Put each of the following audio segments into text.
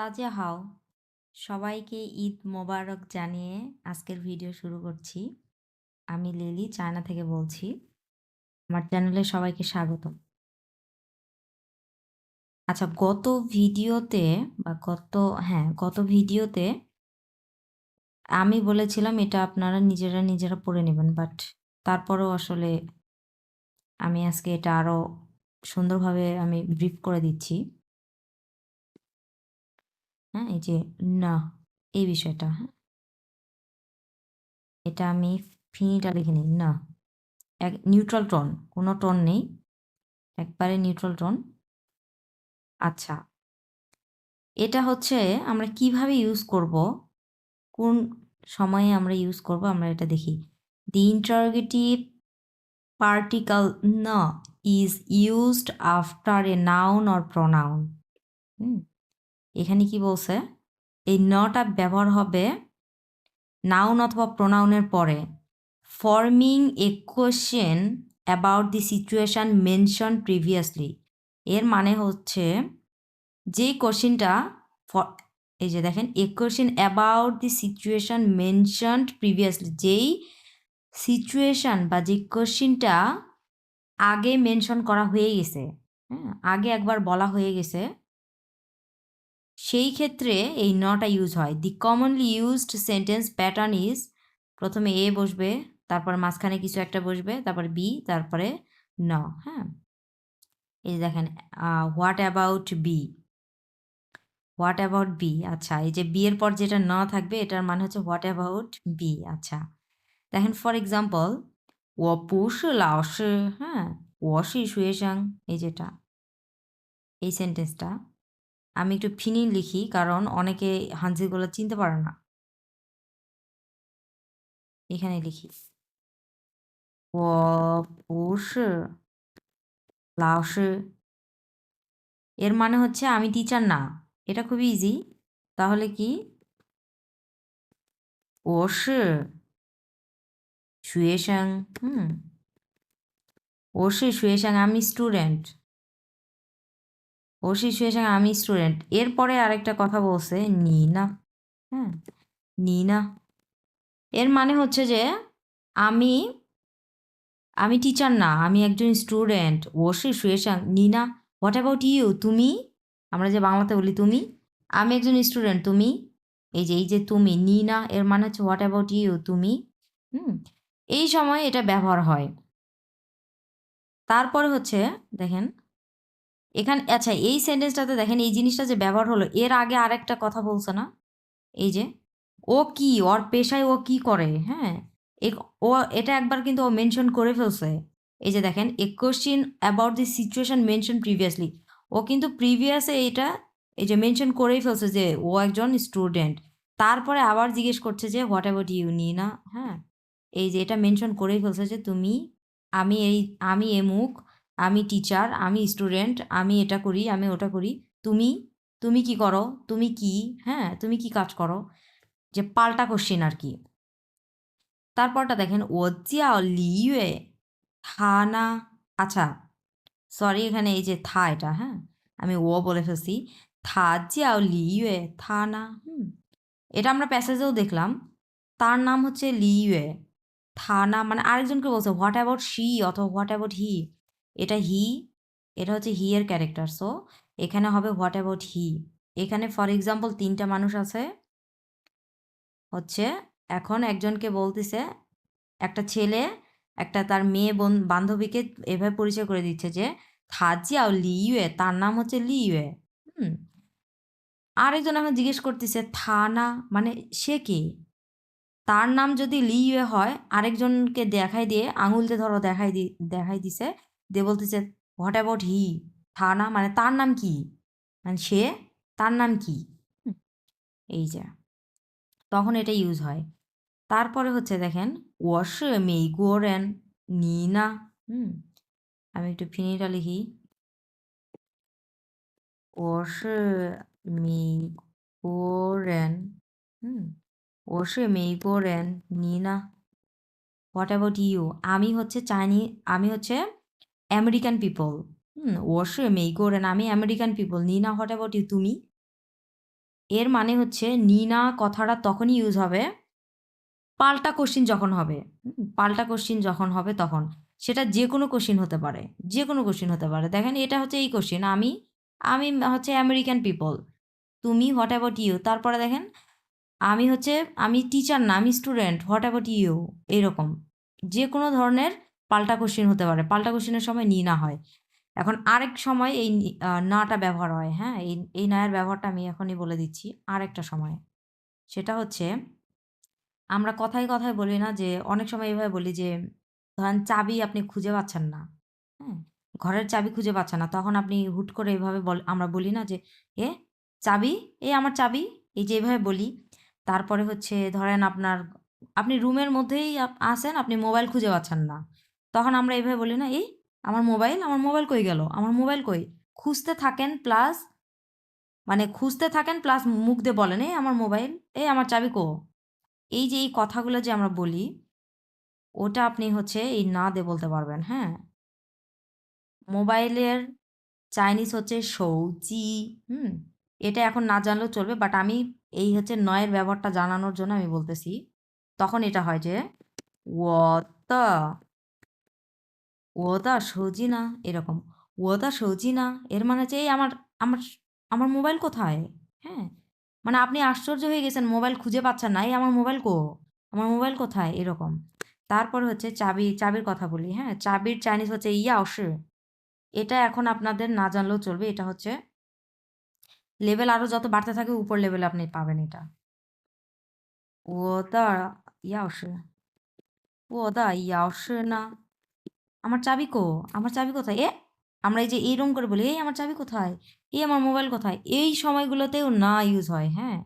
তাজা হাও। সবাইকে ঈদ মোবারক জানিয়ে আজকের ভিডিও শুরু করছি। আমি লিলি, চায়না থেকে বলছি। আমার চ্যানেলে সবাইকে স্বাগতম আচ্ছা গত ভিডিওতে বা গত হ্যাঁ গত ভিডিওতে আমি বলেছিলাম এটা আপনারা নিজেরা নিজেরা পড়ে নেবেন, বাট তারপরেও আসলে আমি আজকে এটা আরও সুন্দরভাবে আমি ব্রিফ করে দিচ্ছি। হ্যাঁ এই যে না, এই বিষয়টা হ্যাঁ। এটা আমি ফিনিটা লিখে নিই না। এক নিউট্রাল টোন কোনো টোন নেই। একবারে নিউট্রাল টোন আচ্ছা এটা হচ্ছে আমরা কীভাবে ইউজ করব? কোন সময়ে আমরা ইউজ করব? আমরা এটা দেখি। দি ইন্টারোগেটিভ পার্টিকাল না is used after a noun or pronoun hmm. এখানে কি বলছে? এই নটা ব্যবহার হবে নাউন অথবা প্রোনাউনের পরে। Forming a question about the situation mention previously এর মানে হচ্ছে যে কোশ্চেনটা এই যে দেখেন a question about the situation mentioned previously যেই সিচুয়েশান বা যে কোশ্চেনটা আগে মেনশন করা হয়ে গেছে হ্যাঁ আগে একবার বলা হয়ে গেছে সেই ক্ষেত্রে এই নটা ইউজ হয়। The commonly used sentence pattern is প্রথমে এ বসবে, তারপর মাঝখানে কিছু একটা বসবে, তারপর বি, তারপরে ন হ্যাঁ? এই দেখেন what about B what about B আচ্ছা এই যে বি এর পর যেটা ন থাকবে, এটার মানে হচ্ছে হোয়াট অ্যাবাউট বি আচ্ছা দেখেন ফর এক্সাম্পল ও পুষ লাওস হ্যাঁ? ওয়াশি শুয়েশাং এই যেটা, এই সেন্টেন্সটা আমি একটু ফিনিন লিখি, কারণ অনেকে হানজিগুলো চিনতে পারে না। এখানে লিখি। ও এর মানে হচ্ছে আমি টিচার না। এটা খুবই ইজি তাহলে কি? ও শুয়েশাং হুম। ও শুয়েশাং আমি স্টুডেন্ট ও শিশুয়ের সঙ্গে আমি স্টুডেন্ট এরপরে আরেকটা কথা বলছে, নিনা। হ্যাঁ নিনা। এর মানে হচ্ছে যে, আমি আমি টিচার না, আমি একজন স্টুডেন্ট ও শিশুয়েশাং নিনা হোয়াট অ্যাবাউট ইউ তুমি? আমরা যে বাংলাতে বলি তুমি, আমি একজন স্টুডেন্ট তুমি? এই যে এই যে তুমি, নিনা, এর মানে হচ্ছে হোয়াট অ্যাবাউট ইউ তুমি? হুম, এই সময় এটা ব্যবহার হয়। তারপরে হচ্ছে, দেখেন এখানে আচ্ছা এই সেন্টেন্সটাতে দেখেন, এই জিনিসটা যে ব্যবহার হলো, এর আগে আরেকটা কথা বলছে না? এই যে, ও কি, ওর পেশায় ও কি করে? হ্যাঁ ও, এটা একবার কিন্তু ও মেনশন করে ফেলছে। এই যে দেখেন এ question about the situation mention previously ও কিন্তু প্রিভিয়াসে এটা, এই যে মেনশন করেই ফেলছে যে ও একজন স্টুডেন্ট তারপরে আবার জিজ্ঞেস করছে যে হোয়াট অ্যাবাউট ইউ নি না হ্যাঁ এই যে এটা মেনশন করেই ফেলছে যে, তুমি, আমি এই, আমি এমুক আমি টিচার আমি স্টুডেন্ট আমি এটা করি, আমি ওটা করি। তুমি তুমি কি করো? তুমি কি? হ্যাঁ তুমি কি কাজ করো? যে পাল্টা কোশ্চেন আর কি। তারপরটা দেখেন, ও জিয়া লিয়ে থানা আচ্ছা সরি এখানে এই যে থা এটা হ্যাঁ আমি ও বলে ফেলছি। থা জিয়াও লিয়ে থানা, হুম, এটা আমরা প্যাসেজেও দেখলাম। তার নাম হচ্ছে লিয়ে থানা মানে আরেকজনকে বলছে হোয়াট অ্যাবাউট শি অথবা হোয়াট অ্যাবাউট হি এটা হি এটা হচ্ছে হি এর ক্যারেক্টার সো এখানে হবে হোয়াট অ্যাবাউট হি এখানে ফর এক্সাম্পল তিনটা মানুষ আছে। হচ্ছে এখন একজনকে বলতেছে, একটা ছেলে, একটা তার মেয়ে বান্ধবীকে এভাবে পরিচয় করে দিচ্ছে যে থাজিয়াও লিউয়ে তার নাম হচ্ছে লিউয়ে হুম। আরেকজন এখন জিজ্ঞেস করতেছে, থানা মানে সে কে? তার নাম যদি লিউয়ে হয়, আরেকজনকে দেখাই দিয়ে আঙুলতে ধরো দেখাই দি দেখাই দিছে দিয়ে বলতেছে হোয়াট অ্যাবাউট হি থানা মানে তার নাম কি? মানে সে তার নাম কি? এই যে। তখন এটা ইউজ হয়। তারপরে হচ্ছে দেখেন ওয়াশ মেই গোরেন নিনা হুম। আমি একটু ফিনিটা লিখি। ওয়াশ মেই গোরেন হুম ওয়াশ মেই গোরেন নিনা হোয়াট অ্যাবাউট ইউ আমি হচ্ছে চাইনি আমি হচ্ছে আমেরিকান পিপল হুম, অবশ্যই মেইকোরেন আমি American people Nina what about you তুমি? এর মানে হচ্ছে নিনা কথাটা তখনই ইউজ হবে, পাল্টা কোশ্চিন যখন হবে। পাল্টা কোশ্চিন যখন হবে তখন। সেটা যে কোনো কোশ্চিন হতে পারে যে কোনো কোশ্চিন হতে পারে। দেখেন, এটা হচ্ছে এই কোশ্চিন আমি আমি হচ্ছে আমেরিকান পিপল তুমি হোয়াট অ্যাবাউট ইউ তারপরে দেখেন, আমি হচ্ছে, আমি টিচার না, আমি স্টুডেন্ট হোয়াট অ্যাবাউট ইউ এরকম। যে কোনো ধরনের পাল্টা কোশ্চিন হতে পারে। পাল্টা কোশ্চিনের সময় নি না হয়। এখন আরেক সময় এই নাটা ব্যবহার হয় হ্যাঁ? এই এই নায়ের ব্যবহারটা আমি এখনই বলে দিচ্ছি আরেকটা সময়। সেটা হচ্ছে, আমরা কথায় কথায় বলি না যে, অনেক সময় এভাবে বলি যে, ধরেন চাবি আপনি খুঁজে পাচ্ছেন না হ্যাঁ? ঘরের চাবি খুঁজে পাচ্ছেন না। তখন আপনি হুট করে এভাবে বল, আমরা বলি না যে, এ, চাবি? এ, আমার চাবি? এই যে এভাবে বলি। তারপরে হচ্ছে ধরেন আপনার, আপনি রুমের মধ্যেই আসেন আপনি মোবাইল খুঁজে পাচ্ছেন না। তখন আমরা এইভাবে বলি না, এই আমার মোবাইল আমার মোবাইল কই গেল? আমার মোবাইল কই? খুঁজতে থাকেন প্লাস মানে খুঁজতে থাকেন প্লাস মুখ দিয়ে বলেন, এই আমার মোবাইল, এই আমার চাবি কো? এই যে এই কথাগুলো যে আমরা বলি, ওটা আপনি হচ্ছে এই না দিয়ে বলতে পারবেন হ্যাঁ? মোবাইলের চাইনিজ হচ্ছে সৌচি, হুম? এটা এখন না জানলেও চলবে বাট আমি এই হচ্ছে নয়ের ব্যবহারটা জানানোর জন্য আমি বলতেছি। তখন এটা হয় যে ওতা ওদা সৌজি না? এরকম। ওদা সৌজি না? এর মানে হচ্ছে এই আমার আমার আমার মোবাইল কোথায়? হ্যাঁ? মানে আপনি আশ্চর্য হয়ে গেছেন, মোবাইল খুঁজে পাচ্ছেন না। এই আমার মোবাইল কো? আমার মোবাইল কোথায়? এরকম। তারপর হচ্ছে চাবি, চাবির কথা বলি হ্যাঁ? চাবির চাইনিজ হচ্ছে ইয়া অবশ্য এটা এখন আপনাদের না জানলেও চলবে। এটা হচ্ছে লেভেল আরও যত বাড়তে থাকে উপর লেভেলে আপনি পাবেন এটা। ওদা ইয়া অবশ্য ওদা ইয়া অবশ্য না? আমার চাবি কো, আমার চাবি কোথায়? এ, আমরা এই যে এইরকম করে বলি, এই আমার চাবি কোথায়? এই আমার মোবাইল কোথায়? এই সময়গুলোতেও না ইউজ হয় হ্যাঁ।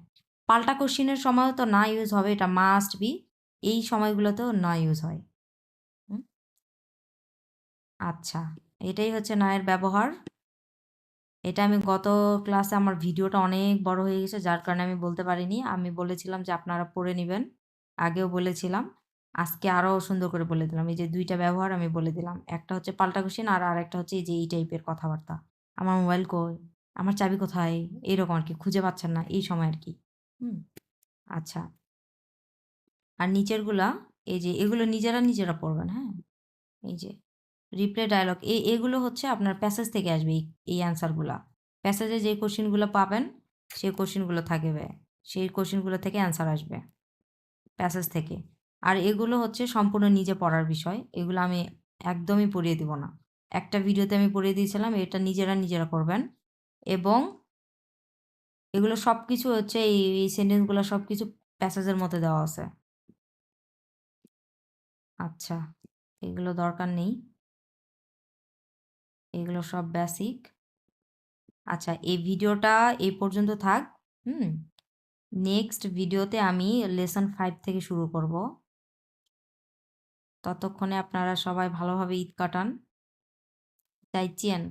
পাল্টা কোশ্চিনের সময়ও তো না ইউজ হবে, এটা মাস্ট বি এই সময়গুলোতেও না ইউজ হয়? আচ্ছা এটাই হচ্ছে নায়ের ব্যবহার। এটা আমি গত ক্লাসে আমার ভিডিওটা অনেক বড় হয়ে গেছে, যার কারণে আমি বলতে পারিনি। আমি বলেছিলাম যে আপনারা পড়ে নেবেন, আগেও বলেছিলাম। আজকে আরও সুন্দর করে বলে দিলাম। এই যে দুইটা ব্যবহার আমি বলে দিলাম। একটা হচ্ছে পাল্টা কোশ্চেন আর আরেকটা হচ্ছে এই যে এই টাইপের কথাবার্তা। আমার মোবাইল কই? আমার চাবি কোথায়? এইরকম আর কি খুঁজে পাচ্ছেন না এই সময় আর কি হুম আচ্ছা। আর নিচেরগুলা, এই যে এগুলো নিজেরা নিজেরা পড়বেন হ্যাঁ? এই যে রিপ্লে ডায়লগ এই এগুলো হচ্ছে আপনার প্যাসেজ থেকে আসবে এই এই অ্যান্সারগুলা প্যাসেজে যে কোশ্চেনগুলো পাবেন, সেই কোশ্চেনগুলো থাকবে। সেই কোশ্চেনগুলো থেকে অ্যান্সার আসবে। প্যাসেজ থেকে। আর এগুলো হচ্ছে সম্পূর্ণ নিজে পড়ার বিষয়। এগুলো আমি একদমই পড়িয়ে দিব না। একটা ভিডিওতে আমি পড়িয়ে দিয়েছিলাম, এটা নিজেরা নিজেরা করবেন। এবং এগুলো সব কিছু হচ্ছে এই সেন্টেন্সগুলো সব কিছু প্যাসেজের মধ্যে দেওয়া আছে। আচ্ছা এগুলো দরকার নেই। এগুলো সব বেসিক আচ্ছা এই ভিডিওটা এই পর্যন্ত থাক। হুম নেক্সট ভিডিওতে আমি লেসন ফাইভ থেকে শুরু করব। ততক্ষণে আপনারা সবাই ভালোভাবে ঈদ কাটান। চাইচিয়েন